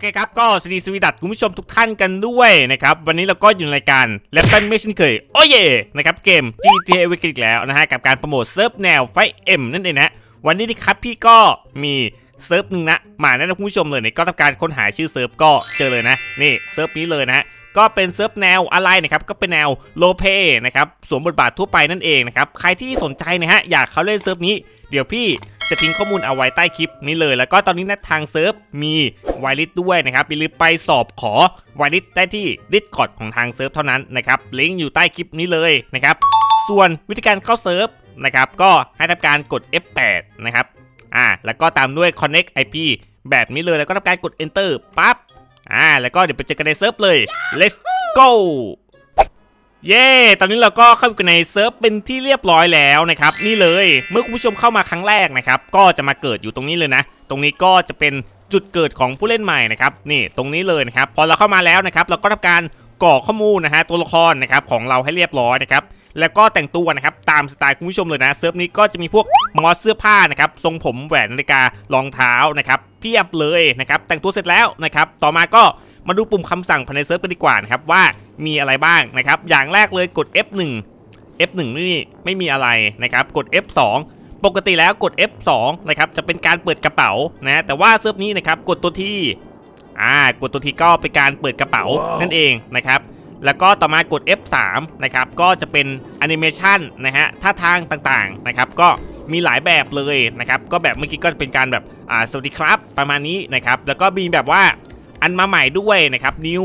เคครับก็สวัสดีสวีดัตคุณผู้ชมทุกท่านกันด้วยนะครับ วันนี้เราก็อยู่ในรายการแลปตันไม่เช่นเคย โอ้เย่นะครับเกม GTA v i c อีกแล้วนะฮะ กับการโปรโมทเซิร์ฟแนวไฟเอ็มนั่นเองนะวันนี้นะครับพี่ก็มีเซิร์ฟหนึ่งนะ มาแนะนำคุณผู้ชมเลยเนี่ยก็ทำการค้นหาชื่อเซิร์ฟก็เจอเลยนะ นี่เซิร์ฟนี้เลยนะฮะก็เป็นเซิร์ฟแนวอะไรนะครับก็เป็นแนวโลเปนะครับสวมบทบาททั่วไปนั่นเองนะครับใครที่สนใจนะฮะอยากเข้าเล่นเซิร์ฟนี้เดี๋ยวพี่ จะทิ้งข้อมูลเอาไว้ใต้คลิปนี้เลย แล้วก็ตอนนี้นะทางเซิร์ฟมีไวลิสด้วยนะครับอย่าลืมไปสอบขอไวลิสได้ที่ดิสคอร์ดของทางเซิร์ฟเท่านั้นนะครับลิงก์อยู่ใต้คลิปนี้เลยนะครับส่วนวิธีการเข้าเซิร์ฟนะครับก็ให้ทำการกด F8 นะครับอ่าแล้วก็ตามด้วย connect IP แบบนี้เลยแล้วก็ทำการกด enter ปั๊บอ่าแล้วก็เดี๋ยวไปเจอกันในเซิร์ฟเลย let's go เย้ ตอนนี้เราก็เข้าไปในเซิร์ฟเป็นที่เรียบร้อยแล้วนะครับ นี่เลย เมื่อคุณผู้ชมเข้ามาครั้งแรกนะครับ ก็จะมาเกิดอยู่ตรงนี้เลยนะ ตรงนี้ก็จะเป็นจุดเกิดของผู้เล่นใหม่นะครับ นี่ตรงนี้เลยนะครับ พอเราเข้ามาแล้วนะครับ เราก็ทำการกรอกข้อมูลนะฮะตัวละครนะครับของเราให้เรียบร้อยนะครับ แล้วก็แต่งตัวนะครับตามสไตล์คุณผู้ชมเลยนะ เซิร์ฟนี้ก็จะมีพวกมอสเสื้อผ้านะครับทรงผมแหวนนาฬิการองเท้านะครับเพียบเลยนะครับแต่งตัวเสร็จแล้วนะครับต่อมาก็มาดูปุ่มคำสั่งภายในเซิร์ฟกันดีกว่านะครับว่า มีอะไรบ้างนะครับ อย่างแรกเลยกด F1 F1 นี่ไม่มีอะไรนะครับ กด F2 ปกติแล้วกด F2 นะครับจะเป็นการเปิดกระเป๋านะแต่ว่าเซิร์ฟนี้นะครับกดตัวที่อ่ากดตัวที่ก็เป็นการเปิดกระเป๋านั่นเองนะครับแล้วก็ต่อมากด F3 นะครับก็จะเป็นแอนิเมชันนะฮะท่าทางต่างๆนะครับก็มีหลายแบบเลยนะครับก็แบบเมื่อกี้ก็จะเป็นการแบบอ่าสวัสดีครับประมาณนี้นะครับแล้วก็มีแบบว่าอันมาใหม่ด้วยนะครับนิว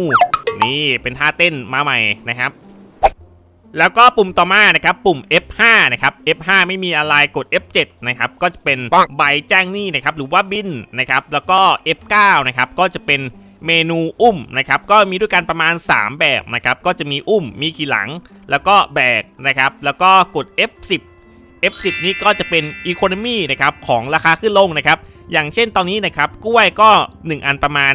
นี่เป็นท่าเต้นมาใหม่นะครับ แล้วก็ปุ่มต่อมานะครับปุ่ม F5 นะครับ F5 ไม่มีอะไรกด F7 นะครับก็จะเป็นใบแจ้งหนี้นะครับหรือว่าบินนะครับแล้วก็ F9 นะครับก็จะเป็นเมนูอุ้มนะครับก็มีด้วยกันประมาณ 3 แบบนะครับก็จะมีอุ้มมีขี่หลัง แล้วก็แบกนะครับแล้วก็กด F10 F10 นี้ก็จะเป็น Economy นะครับของราคาขึ้นลงนะครับอย่างเช่นตอนนี้นะครับกล้วยก็ 1 อันประมาณ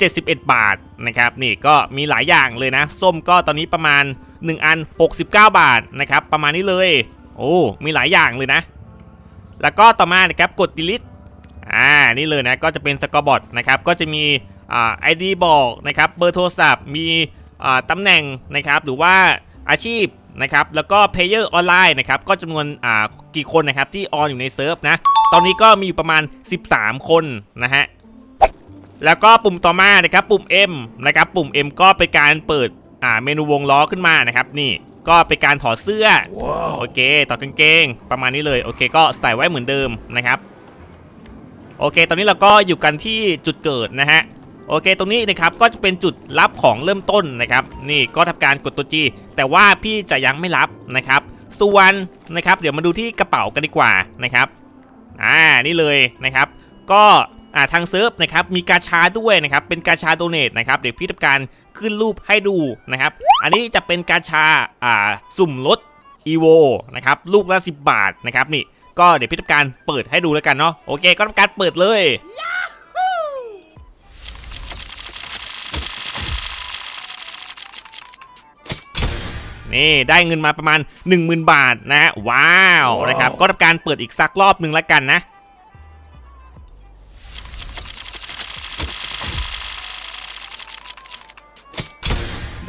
71 บาทนะครับนี่ก็มีหลายอย่างเลยนะ ส้มก็ตอนนี้ประมาณ 1 อัน 69 บาทนะครับประมาณนี้เลย โอ้มีหลายอย่างเลยนะ แล้วก็ต่อมานะครับกด delete อ่านี่เลยนะก็จะเป็นสกอร์บอทนะครับก็จะมีอ่า ID บอกนะครับเบอร์โทรศัพท์มีอ่าตำแหน่งนะครับหรือว่าอาชีพนะครับแล้วก็ Player ออนไลน์นะครับก็จำนวนอ่ากี่คนนะครับที่ออนอยู่ในเซิร์ฟนะตอนนี้ก็มีอยู่ประมาณ 13 คนนะฮะ แล้วก็ปุ่มต่อมานะครับปุ่ม M นะครับปุ่ม M ก็เป็นการเปิดอ่าเมนูวงล้อขึ้นมานะครับนี่ก็เป็นการถอดเสื้อโอเคถอดกางเกง ประมาณนี้เลยโอเคก็ใส่ไว้เหมือนเดิมนะครับโอเค ตอนนี้เราก็อยู่กันที่จุดเกิดนะฮะโอเค ตรงนี้นะครับก็จะเป็นจุดรับของเริ่มต้นนะครับ นี่ก็ทำการกดตัว G แต่ว่าพี่จะยังไม่รับนะครับส่วนนะครับ เดี๋ยวมาดูที่กระเป๋ากันดีกว่านะครับอ่านี่เลยนะครับ ก็ อ่าทางเซิร์ฟนะครับมีกาชาด้วยนะครับเป็นกาชาโดเนทนะครับเดี๋ยวพี่ทำการขึ้นรูปให้ดูนะครับอันนี้จะเป็นกาชาอ่าสุ่มลดอีโวนะครับลูกละ 10 บาทนะครับนี่ก็เดี๋ยวพี่ทำการเปิดให้ดูแล้วกันเนาะโอเค ก็ทำการเปิดเลยนี่ได้เงินมาประมาณ 10,000 บาทนะฮะว้าวนะครับก็ทำการเปิดอีกสักรอบหนึ่งแล้วกันนะ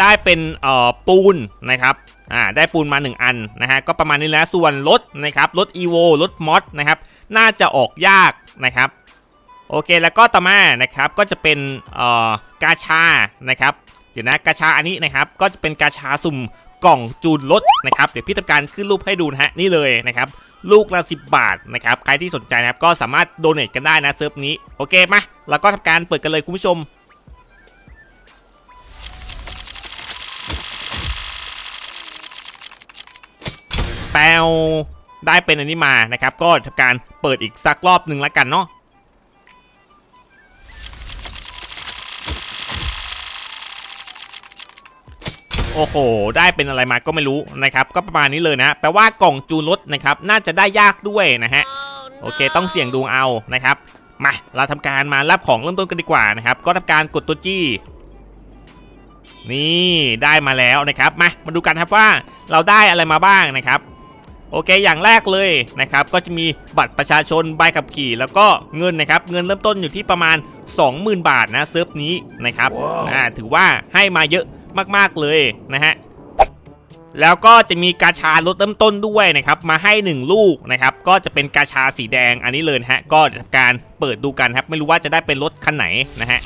ได้เป็นเอ่อปูนนะครับอ่าได้ปูนมา 1 อันนะฮะก็ประมาณนี้แล้วส่วนรถนะครับรถ EVO รถมอสนะครับน่าจะออกยากนะครับโอเคแล้วก็ต่อมานะครับก็จะเป็นเอ่อกาชานะครับเดี๋ยวนะกาชาอันนี้นะครับก็จะเป็นกาชาสุ่มกล่องจูนรถนะครับเดี๋ยวพี่ทำการขึ้นรูปให้ดูนะฮะนี่เลยนะครับลูกละ10 บาทนะครับใครที่สนใจนะครับก็สามารถโดเน a กันได้นะเซิร์ฟนี้โอเคมาเราก็ทำการเปิดกันเลยคุณผู้ชม แปลได้เป็นอันนี้มานะครับ ก็ทำการเปิดอีกสักรอบหนึ่งแล้วกันเนาะโอ้โห ได้เป็นอะไรมาก็ไม่รู้นะครับ ก็ประมาณนี้เลยนะ แปลว่ากล่องจูนรถนะครับ น่าจะได้ยากด้วยนะฮะ โอเค ต้องเสี่ยงดวงเอานะครับ มา เราทำการมารับของเริ่มต้นกันดีกว่านะครับ ก็ทำการกดตัวจี้ นี่ ได้มาแล้วนะครับ มา มาดูกันครับว่าเราได้อะไรมาบ้างนะครับ โอเค อย่างแรกเลยนะครับ ก็จะมีบัตรประชาชนใบขับขี่ แล้วก็เงินนะครับ เงินเริ่มต้นอยู่ที่ประมาณ 20,000 บาทนะเซิร์ฟนี้นะครับอ่าถือว่าให้มาเยอะมากๆเลยนะฮะแล้วก็จะมีกาชาลดเริ่มต้นด้วยนะครับ มาให้ 1 ลูกนะครับ ก็จะเป็นกาชาสีแดงอันนี้เลยนะฮะ ก็จะทำการเปิดดูกันครับ ไม่รู้ว่าจะได้เป็นรถคันไหนนะฮะ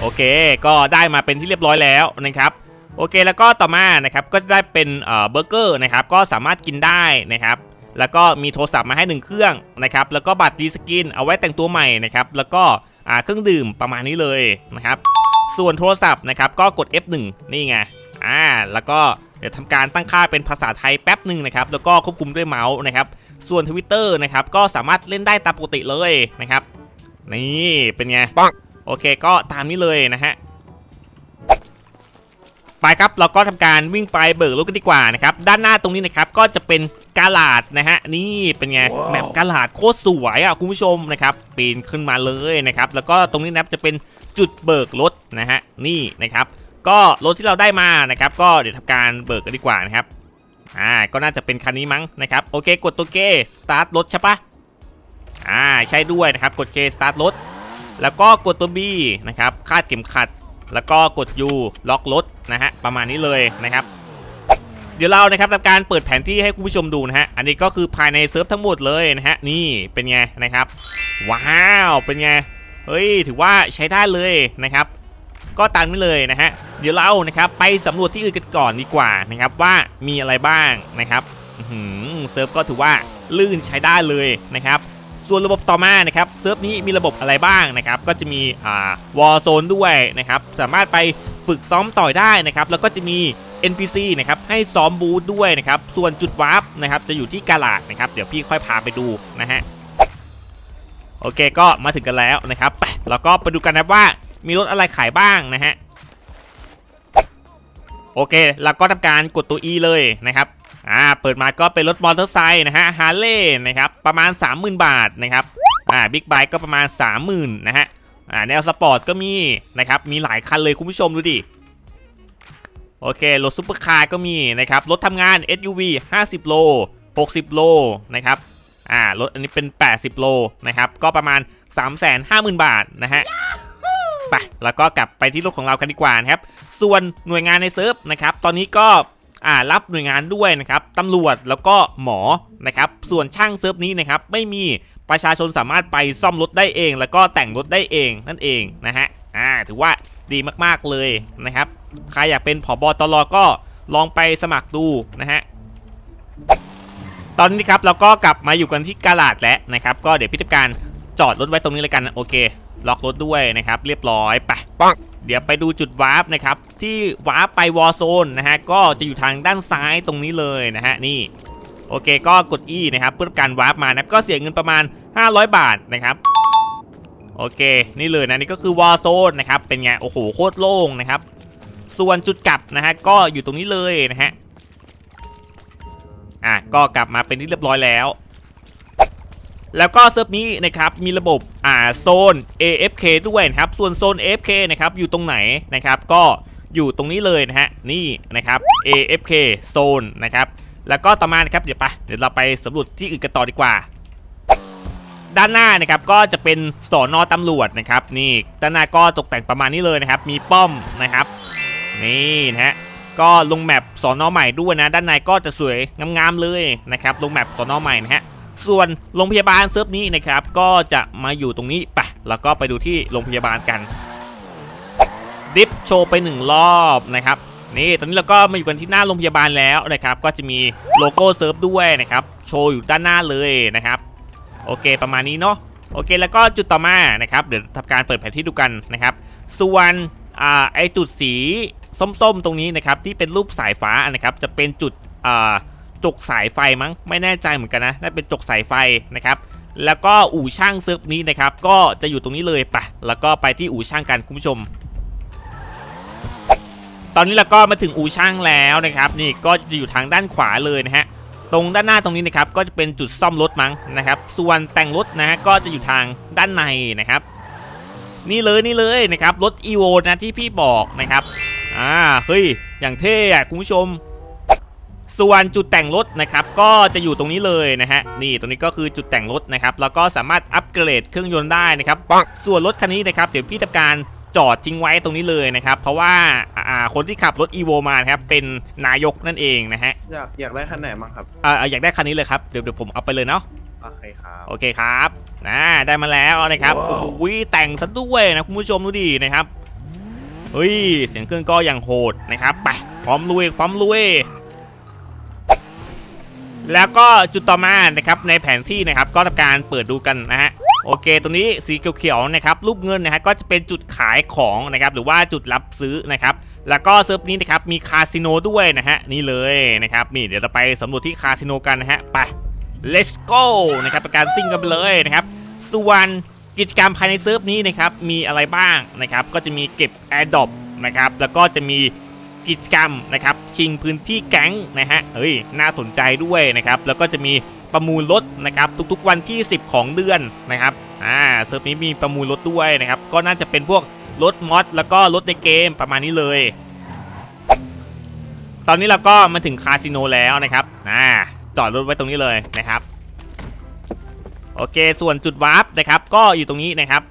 โอเค ก็ได้มาเป็นที่เรียบร้อยแล้วนะครับ โอเคแล้วก็ต่อมานะครับก็จะได้เป็นเอ่อเบอร์เกอร์นะครับก็สามารถกินได้นะครับแล้วก็มีโทรศัพท์มาให้หนึ่งเครื่องนะครับแล้วก็บัตรดีสกินเอาไว้แต่งตัวใหม่นะครับแล้วก็อ่าเครื่องดื่มประมาณนี้เลยนะครับส่วนโทรศัพท์นะครับก็กด F1 นี่ไงอ่าแล้วก็เดี๋ยวทำการตั้งค่าเป็นภาษาไทยแป๊บหนึ่งนะครับแล้วก็ควบคุมด้วยเมาส์นะครับส่วน Twitter นะครับก็สามารถเล่นได้ตามปกติเลยนะครับนี่เป็นไงปังโอเคก็ตามนี้เลยนะฮะ ไปครับเราก็ทำการวิ่งไปเบิกรถกันดีกว่านะครับด้านหน้าตรงนี้นะครับก็จะเป็นกาลาดนะฮะนี่เป็นไงว้าวแมปกาลาดโคตรสวยอะคุณผู้ชมนะครับปีนขึ้นมาเลยนะครับแล้วก็ตรงนี้นะครับจะเป็นจุดเบิกรถนะฮะนี่นะครับ ก็รถที่เราได้มานะครับ ก็เดี๋ยวทำการเบิกกันดีกว่านะครับอ่าก็น่าจะเป็นคันนี้มั้งนะครับโอเคกดตัวเกสตาร์ทรถใช่ปะอ่าใช่ด้วยนะครับกดเคสตาร์ทรถแล้วก็กดตัว B นะครับคาดเข็มขัด แล้วก็กด U ล็อกรถนะฮะประมาณนี้เลยนะครับเดี๋ยวเรานะครับทำการเปิดแผนที่ให้คุณผู้ชมดูนะฮะ อันนี้ก็คือภายในเซิร์ฟทั้งหมดเลยนะฮะ นี่เป็นไงนะครับ ว้าว เป็นไง เฮ้ย ถือว่าใช้ได้เลยนะครับ ก็ตามนี้เลยนะฮะ เดี๋ยวเรานะครับไปสำรวจที่อื่นกันก่อนดีกว่านะครับว่ามีอะไรบ้างนะครับเซิร์ฟก็ถือว่าลื่นใช้ได้เลยนะครับ ส่วนระบบต่อมานะครับเซิร์ฟนี้มีระบบอะไรบ้างนะครับก็จะมีอ่าวอลโซนด้วยนะครับสามารถไปฝึกซ้อมต่อยได้นะครับแล้วก็จะมี NPC นะครับให้ซ้อมบูธด้วยนะครับส่วนจุดวาร์ปนะครับจะอยู่ที่กาลาดนะครับเดี๋ยวพี่ค่อยพาไปดูนะฮะโอเคก็มาถึงกันแล้วนะครับไปแล้วก็ไปดูกันนะว่ามีรถอะไรขายบ้างนะฮะโอเคแล้วก็ทำการกดตัว E เลยนะครับ อ่าเปิดมาก็เป็นรถมอเตอร์ไซค์นะฮะฮาร์เลย์นะครับประมาณ 30,000 บาทนะครับอ่าบิ๊กไบค์ก็ประมาณ 30,000นะฮะอ่าแนวสปอร์ตก็มีนะครับมีหลายคันเลยคุณผู้ชมดูดิโอเครถซุปเปอร์คาร์ก็มีนะครับรถทำงาน SUV 50 โล 60 โลนะครับอ่ารถอันนี้เป็น 80 โลนะครับก็ประมาณ 350,000 บาทนะฮะไปแล้วก็กลับไปที่รถของเรากันดีกว่านะครับส่วนหน่วยงานในเซิร์ฟนะครับตอนนี้ก็ อ่ารับหน่วยงานด้วยนะครับตำรวจแล้วก็หมอนะครับส่วนช่างเซิร์ฟนี้นะครับไม่มีประชาชนสามารถไปซ่อมรถได้เอง แล้วก็แต่งรถได้เองนั่นเองนะฮะอ่าถือว่าดีมากๆเลยนะครับ ใครอยากเป็นผอบอตรก็ลองไปสมัครดูนะฮะตอนนี้ครับเราก็กลับมาอยู่กันที่กาลาดแล้วนะครับ ก็เดี๋ยวพิธีการจอดรถไว้ตรงนี้เลยกันนะโอเค ล็อกรถด้วยนะครับ เรียบร้อยไปปังเดี๋ยวไปดูจุดวาร์ปนะครับ ที่วาร์ปไปวอ r z โซนนะฮะก็จะอยู่ทางด้านซ้ายตรงนี้เลยนะฮะนี่โอเคก็กด E นะครับเพื่อการวาร์ปมานะก็เสียเงินประมาณ 500 บาทนะครับโอเค นี่เลยนะนี่ก็คือวอ r z โซนนะครับเป็นไงโอ้โหโคตรโล่งนะครับ ส่วนจุดกลับนะฮะก็อยู่ตรงนี้เลยนะฮะอะก็กลับมาเป็นที่เรียบร้อยแล้ว แล้วก็เซิร์ฟนี้นะครับมีระบบอ่าโซน AFK ด้วยนะครับส่วนโซน AFK นะครับอยู่ตรงไหนนะครับก็ อยู่ตรงนี้เลยนะฮะนี่นะครับ AFK โซนนะครับแล้วก็ต่อมานะครับเดี๋ยวไปเดี๋ยวเราไปสำรวจที่อื่นกันต่อดีกว่า ด้านหน้านะครับก็จะเป็นสอนอตำรวจนะครับนี่ด้านหน้าก็ตกแต่งประมาณนี้เลยนะครับ มีป้อมนะครับ นี่นะฮะก็ลงแมปสอนอใหม่ด้วยนะ ด้านในก็จะสวยงามๆเลยนะครับ ลงแมปสอนอใหม่นะฮะส่วนโรงพยาบาลเซิร์ฟนี้นะครับ ก็จะมาอยู่ตรงนี้ไปแล้วก็ไปดูที่โรงพยาบาลกัน โชว์ไปหนึ่งรอบนะครับนี่ตอนนี้เราก็มาอยู่กันที่หน้าโรงพยาบาลแล้วนะครับ ก็จะมีโลโก้เซิร์ฟด้วยนะครับ โชว์อยู่ด้านหน้าเลยนะครับ โอเคประมาณนี้เนาะโอเคแล้วก็จุดต่อมานะครับ เดี๋ยวทำการเปิดแผนที่ดูกันนะครับ ส่วนอ่าไอจุดสีส้มๆ ตรงนี้นะครับ ที่เป็นรูปสายฟ้านะครับ จะเป็นจุดอ่าจกสายไฟมั้งไม่แน่ใจเหมือนกันนะน่าเป็นจกสายไฟนะครับ แล้วก็อู่ช่างเซิร์ฟนี้นะครับ ก็จะอยู่ตรงนี้เลยปะแล้วก็ไปที่อู่ช่างกันคุณผู้ชม ตอนนี้เราก็มาถึงอู่ช่างแล้วนะครับนี่ก็จะอยู่ทางด้านขวาเลยนะฮะตรงด้านหน้าตรงนี้นะครับก็จะเป็นจุดซ่อมรถมั้งนะครับส่วนแต่งรถนะฮะก็จะอยู่ทางด้านในนะครับ นี่เลยนี่เลยนะครับรถ e v o นะที่พี่บอกนะครับอ่าเฮ้ยอย่างเท่อะคุณผู้ชม ส่วนจุดแต่งรถนะครับก็จะอยู่ตรงนี้เลยนะฮะนี่ตรงนี้ก็คือจุดแต่งรถนะครับแล้วก็สามารถอัปเกรดเครื่องยนต์ได้นะครับส่วนรถคันนี้นะครับเดี๋ยวพี่ทำการ จอดทิ้งไว้ตรงนี้เลยนะครับ เพราะว่าอ่าคนที่ขับรถ e v o มานะครับเป็นนายกนั่นเองนะฮะอยากอยากได้คันไหนบ้างครับอ่าอยากได้คันนี้เลยครับเดี๋ยวเดี๋ยวผมเอาไปเลยเนาะโอเคครับโอเคครับนะได้มาแล้วนะครับโอ้โหแต่งซะด้วยนะคุณผู้ชมดูดินะครับเฮ้ยเสียงเครื่องก็อย่างโหดนะครับไปพร้อมลุยพร้อมลุยแล้วก็จุดต่อมานะครับในแผนที่นะครับก็ทำการเปิดดูกันนะฮะ โอเคตรงนี้สีเขียวๆนะครับรูปเงินนะฮะก็จะเป็นจุดขายของนะครับหรือว่าจุดรับซื้อนะครับแล้วก็เซิร์ฟนี้นะครับมีคาสิโนด้วยนะฮะนี่เลยนะครับนี่เดี๋ยวเราไปสำรวจที่คาสิโนกันนะฮะไป let's go นะครับเป็นการซิ่งกันเลยนะครับส่วนกิจกรรมภายในเซิร์ฟนี้นะครับมีอะไรบ้างนะครับก็จะมีเก็บ a i r d r o p นะครับแล้วก็จะมีกิจกรรมนะครับชิงพื้นที่แก๊งนะฮะเฮ้ยน่าสนใจด้วยนะครับแล้วก็จะมี ประมูลรถนะครับทุกๆวันที่ 10 ของเดือนนะครับอ่าเซิร์ฟนี้มีประมูลรถด้วยนะครับก็น่าจะเป็นพวกรถมอดแล้วก็รถในเกมประมาณนี้เลย ตอนนี้เราก็มาถึงคาสิโนแล้วนะครับอ่าจอดรถไว้ตรงนี้เลยนะครับโอเค ส่วนจุดวาร์ปนะครับก็อยู่ตรงนี้นะครับ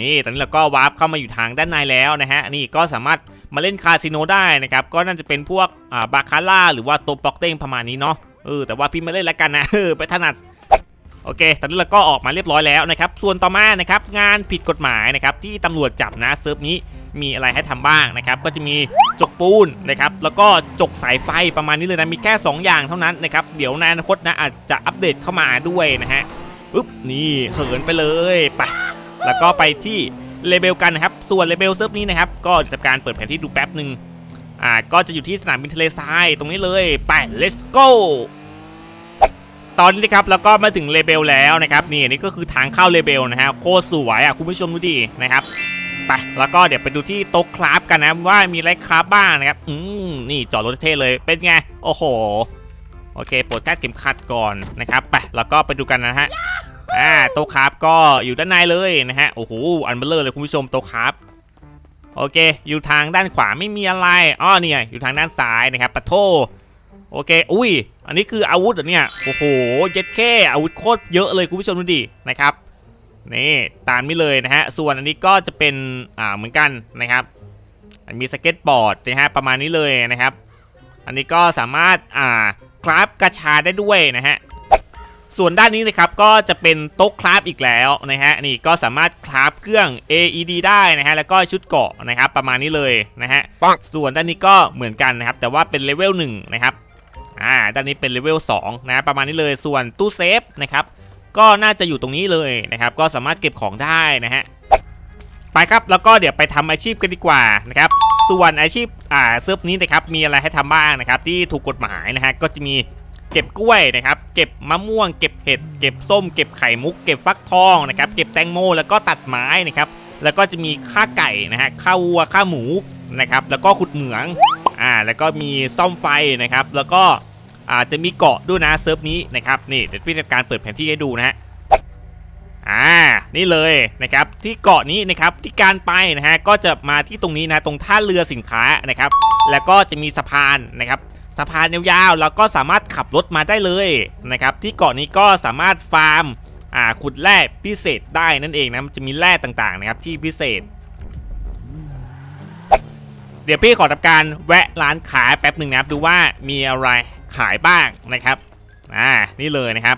นี่ตอนนี้เราก็วาร์ปเข้ามาอยู่ทางด้านในแล้วนะฮะนี่ก็สามารถมาเล่นคาสิโนได้นะครับ ก็น่าจะเป็นพวกอ่าบาคาร่าหรือว่าโตปอกเต้งประมาณนี้เนาะ เออแต่ว่าพี่ไม่เล่นแล้วกันนะเออไปถนัดโอเค ตอนนี้เราก็ออกมาเรียบร้อยแล้วนะครับ ส่วนต่อมานะครับงานผิดกฎหมายนะครับที่ตำรวจจับนะเซิร์ฟนี้มีอะไรให้ทำบ้างนะครับ ก็จะมีจกปูนนะครับ แล้วก็จกสายไฟประมาณนี้เลยนะ มีแค่ 2 อย่างเท่านั้นนะครับ เดี๋ยวในอนาคตนะอาจจะอัปเดตเข้ามาด้วยนะฮะปึ๊บนี่เหินไปเลยไปแล้วก็ไปที่เลเบลกันนะครับ ส่วนเลเบลเซิร์ฟนี้นะครับ ก็จะทำการเปิดแผนที่ดูแป๊บหนึ่ง อ่าก็จะอยู่ที่สนามบินทะเลทรายตรงนี้เลยไป let's go ตอนนี้นะครับแล้วก็มาถึงเลเบลแล้วนะครับนี่อันนี่ก็คือทางเข้าเลเบลนะฮะโคตรสวยอะคุณผู้ชมดูดินะครับไปแล้วก็เดี๋ยวไปดูที่โต๊ะคราฟกันนะว่ามีอะไรคราฟบ้างนะครับอืมนี่จอดรถเท่เลยเป็นไงโอ้โหโอเคปลดแคาดเข็มขัดก่อนนะครับไปแล้วก็ไปดูกันนะฮะอ่าโต๊ะคราฟก็อยู่ด้านในเลยนะฮะโอ้โหอันเบลเลอร์เลยคุณผู้ชมโต๊ะคราฟ โอเค อยู่ทางด้านขวาไม่มีอะไรอ้อเนี่ยอยู่ทางด้านซ้ายนะครับปะโทโอเค อุ้ย อันนี้คืออาวุธเหรอเนี่ย โอ้โหเจ็ดแค่อาวุธโคตรเยอะเลยคุณผู้ชมดูดินะครับ นี่ตามนี้เลยนะฮะ ส่วนอันนี้ก็จะเป็น อ่า เหมือนกันนะครับอันมีสเก็ตบอร์ดนะฮะ ประมาณนี้เลยนะครับ อันนี้ก็สามารถ อ่า คราฟกระชาได้ด้วยนะฮะ ส่วนด้านนี้นะครับก็จะเป็นโต๊ะคราฟอีกแล้วนะฮะนี่ก็สามารถคราฟเครื่อง AED ได้นะฮะแล้วก็ชุดเกราะนะครับประมาณนี้เลยนะฮะส่วนด้านนี้ก็เหมือนกันนะครับแต่ว่าเป็นเลเวล1นะครับอ่าด้านนี้เป็นเลเวล2นะประมาณนี้เลยส่วนตู้เซฟนะครับก็น่าจะอยู่ตรงนี้เลยนะครับก็สามารถเก็บของได้นะฮะไปครับแล้วก็เดี๋ยวไปทำอาชีพกันดีกว่านะครับส่วนอาชีพอ่าเซิร์ฟนี้นะครับมีอะไรให้ทำบ้างนะครับที่ถูกกฎหมายนะฮะก็จะมี เก็บกล้วยนะครับ เก็บมะม่วง เก็บเห็ด เก็บส้ม เก็บไข่มุก เก็บฟักทองนะครับ เก็บแตงโม แล้วก็ตัดไม้นะครับ แล้วก็จะมีฆ่าไก่นะฮะฆ่าวัวฆ่าหมูนะครับ แล้วก็ขุดเหมือง อ่า แล้วก็มีซ่อมไฟนะครับ แล้วก็อาจจะมีเกาะด้วยนะเซิร์ฟนี้นะครับ นี่เดี๋ยวพี่จะการเปิดแผนที่ให้ดูนะฮะ อ่า นี่เลยนะครับ ที่เกาะนี้นะครับ ที่การไปนะฮะ ก็จะมาที่ตรงนี้นะ ตรงท่าเรือสินค้านะครับ แล้วก็จะมีสะพานนะครับ สะพานยาวๆแล้วก็สามารถขับรถมาได้เลยนะครับที่เกาะนี้ก็สามารถฟาร์มอ่าขุดแร่พิเศษได้นั่นเองนะมันจะมีแร่ต่างๆนะครับที่พิเศษ เดี๋ยวพี่ขอทำการแวะร้านขายแป๊บหนึ่งนะครับดูว่ามีอะไรขายบ้างนะครับอ่านี่เลยนะครับ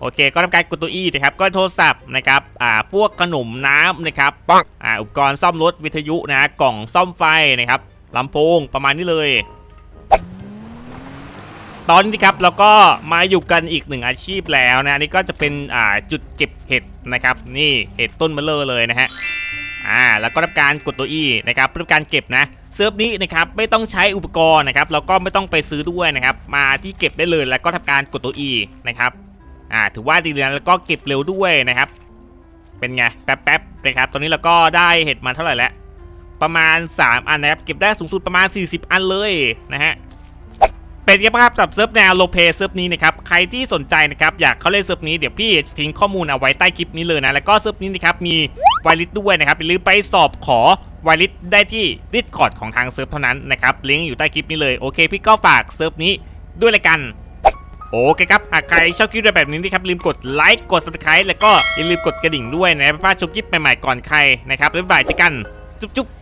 โอเค ก็ทำการกดตัวอีนะครับ ก็โทรศัพท์นะครับ อ่า พวกขนมน้ำนะครับปังอ่า อุปกรณ์ซ่อมรถวิทยุนะ กล่องซ่อมไฟนะครับลำโพงประมาณนี้เลย ตอนนี้ครับเราก็มาอยู่กันอีกหนึ่งอาชีพแล้วนะอันนี่ก็จะเป็นอ่าจุดเก็บเห็ดนะครับ นี่เห็ดต้นเบลเลอร์เลยนะฮะอ่าแล้วก็ทำการกดตัวอีนะครับเพื่อการเก็บนะเซิร์ฟนี้นะครับไม่ต้องใช้อุปกรณ์นะครับแล้วก็ไม่ต้องไปซื้อด้วยนะครับ มาที่เก็บได้เลยแล้วก็ทำการกดตัวอีนะครับอ่าถือว่าดีเลยนะแล้วก็เก็บเร็วด้วยนะครับ เป็นไงแป๊บๆนะครับตอนนี้เราก็ได้เห็ดมาเท่าไหร่แล้วประมาณ 3 อันนะครับเก็บได้สูงสุดประมาณ 40 อันเลยนะฮะ เป็นยังไงบ้างครับสับเซิร์ฟแนวโลเปเซิร์ฟนี้นะครับใครที่สนใจนะครับอยากเข้าเล่นเซิร์ฟนี้เดี๋ยวพี่จะทิ้งข้อมูลเอาไว้ใต้คลิปนี้เลยนะแล้วก็เซิร์ฟนี้นะครับมีไวลิสด้วยนะครับอย่าลืมไปสอบขอไวลิสได้ที่ดิสคอร์ดของทางเซิร์ฟเท่านั้นนะครับลิงก์อยู่ใต้คลิปนี้เลยโอเค พี่ก็ฝากเซิร์ฟนี้ด้วยละกันโอเคครับหากใครชอบคลิปแบบนี้นะครับลืมกดไลค์กด subscribe แล้วก็อย่าลืมกดกระดิ่งด้วยนะเพื่อชมคลิปใหม่ๆก่อนใครนะครับบ๊ายบายเจอกันจุ๊บๆ